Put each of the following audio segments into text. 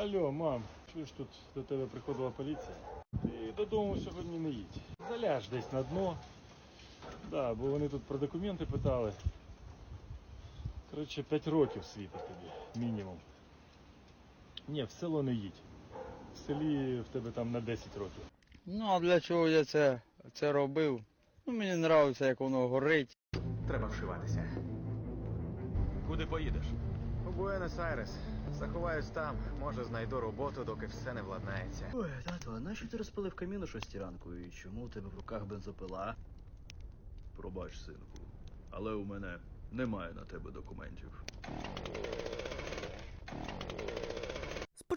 Алло, мам, чуєш, тут до тебе приходила поліція? Ти додому сьогодні не їдь. Заляж десь на дно. Да, бо вони тут про документи питали. Коротше, 5 років світить тобі, мінімум. Ні, в село не їдь. В селі в тебе там на 10 років. Ну а для чого я це, це робив? Ну мені подобається, як воно горить. Треба вшиватися. Куди поїдеш? У Буенос-Айрес. Заховаюсь там, може знайду роботу, доки все не владнається. Ой, тато, а нащо ти розпалив камін о шостій ранку? І чому у тебе в руках бензопила? Пробач, синку, але у мене немає на тебе документів.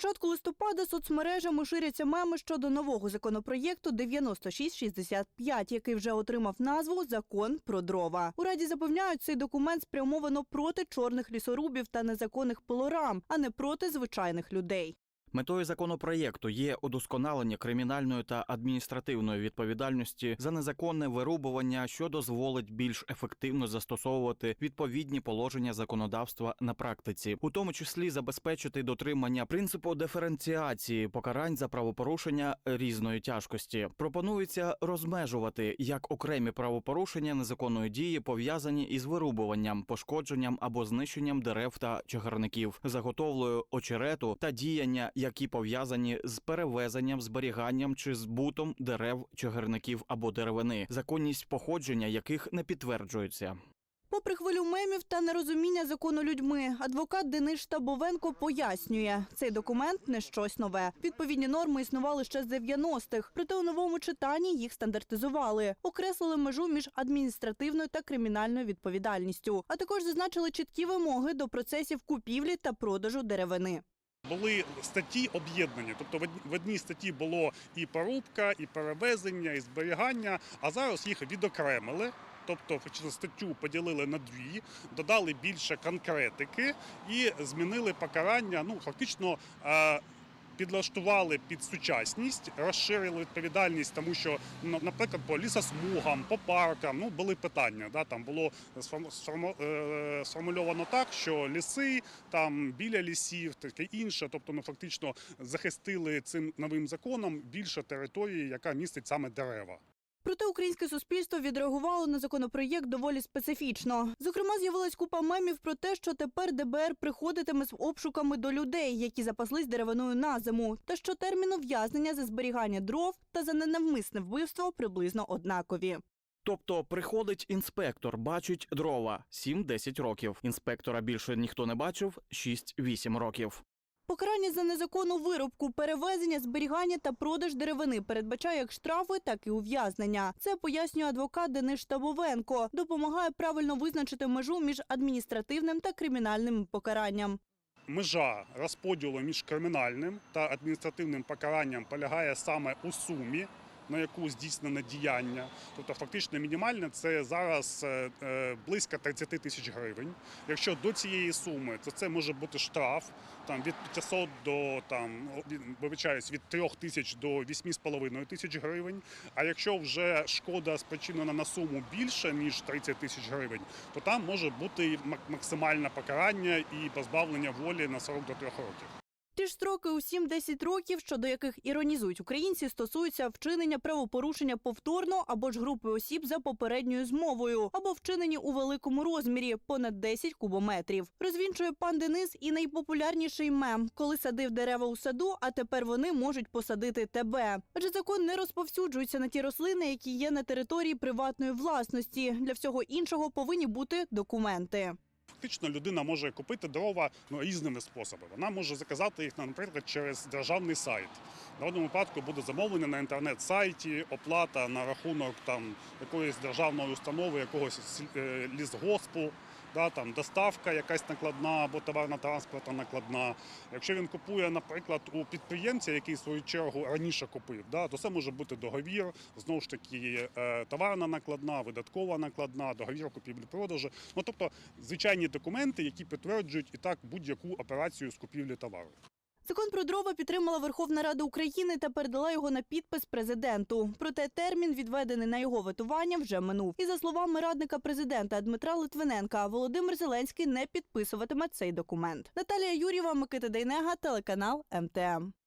Початку листопада соцмережами ширяться меми щодо нового законопроєкту 9665, який вже отримав назву Закон про дрова. У раді запевняють, цей документ спрямовано проти чорних лісорубів та незаконних пилорам, а не проти звичайних людей. Метою законопроєкту є удосконалення кримінальної та адміністративної відповідальності за незаконне вирубування, що дозволить більш ефективно застосовувати відповідні положення законодавства на практиці, у тому числі забезпечити дотримання принципу диференціації покарань за правопорушення різної тяжкості. Пропонується розмежувати як окремі правопорушення незаконної дії пов'язані із вирубуванням, пошкодженням або знищенням дерев та чагарників, заготовлею очерету та діяння, які пов'язані з перевезенням, зберіганням чи збутом дерев, чагарників або деревини, законність походження яких не підтверджується. Попри хвилю мемів та нерозуміння закону людьми, адвокат Денис Штабовенко пояснює, цей документ не щось нове. Відповідні норми існували ще з 90-х, проте у новому читанні їх стандартизували, окреслили межу між адміністративною та кримінальною відповідальністю, а також зазначили чіткі вимоги до процесів купівлі та продажу деревини. Були статті об'єднані, тобто в одній- статті було і порубка, і перевезення, і зберігання, а зараз їх відокремили. Тобто статтю поділили на дві, додали більше конкретики і змінили покарання. Ну фактично е, підлаштували під сучасність, розширили відповідальність, тому що наприклад, по лісосмугам, по паркам ну були питання. Да, там було е, сформульовано так, що ліси там біля лісів, таке інше. Тобто, ну фактично захистили цим новим законом більше території, яка містить саме дерева. Проте українське суспільство відреагувало на законопроєкт доволі специфічно. Зокрема, з'явилась купа мемів про те, що тепер ДБР приходитиме з обшуками до людей, які запаслись деревиною на зиму, та що термін ув'язнення за зберігання дров та за ненавмисне вбивство приблизно однакові. Тобто приходить інспектор, бачить дрова 7-10 років. Інспектора більше ніхто не бачив 6-8 років. Покарання за незаконну вирубку, перевезення, зберігання та продаж деревини передбачає як штрафи, так і ув'язнення. Це пояснює адвокат Денис Штабовенко. Допомагає правильно визначити межу між адміністративним та кримінальним покаранням. Межа розподілу між кримінальним та адміністративним покаранням полягає саме у сумі. На яку здійснене діяння, тобто фактично мінімальне це зараз е, е, близько 30 тисяч гривень. Якщо до цієї суми, то це може бути штраф там від 500 до там вибачаюсь, від 3 тисяч до 8,5 тисяч гривень. А якщо вже шкода спричинена на суму більше ніж 30 тисяч гривень, то там може бути мак- максимальне покарання і позбавлення волі на 40 до 3 років. Ті ж строки у 7-10 років, щодо яких іронізують українці, стосуються вчинення правопорушення повторно або ж групи осіб за попередньою змовою, або вчинені у великому розмірі понад 10 кубометрів. Розвінчує пан Денис і найпопулярніший мем, коли садив дерева у саду, а тепер вони можуть посадити тебе. Адже закон не розповсюджується на ті рослини, які є на території приватної власності. Для всього іншого повинні бути документи. Фактично людина може купити дрова ну, різними способами. Вона може заказати їх, наприклад, через державний сайт. В одному випадку буде замовлення на інтернет-сайті, оплата на рахунок там якоїсь державної установи, якогось е, лісгоспу. Да, там доставка якась накладна або товарна транспортна накладна. Якщо він купує, наприклад, у підприємця, який свою чергу раніше купив, да, то це може бути договір, знову ж таки, е, товарна накладна, видаткова накладна, договір купівлі-продажу. Ну тобто звичайні документи, які підтверджують і так будь-яку операцію з купівлі товару. Закон про дрова підтримала Верховна Рада України та передала його на підпис президенту. Проте термін, відведений на його ветування, вже минув. І за словами радника президента Дмитра Литвиненка, Володимир Зеленський не підписуватиме цей документ. Наталія Юрєва, Микита Дейнега, телеканал МТМ.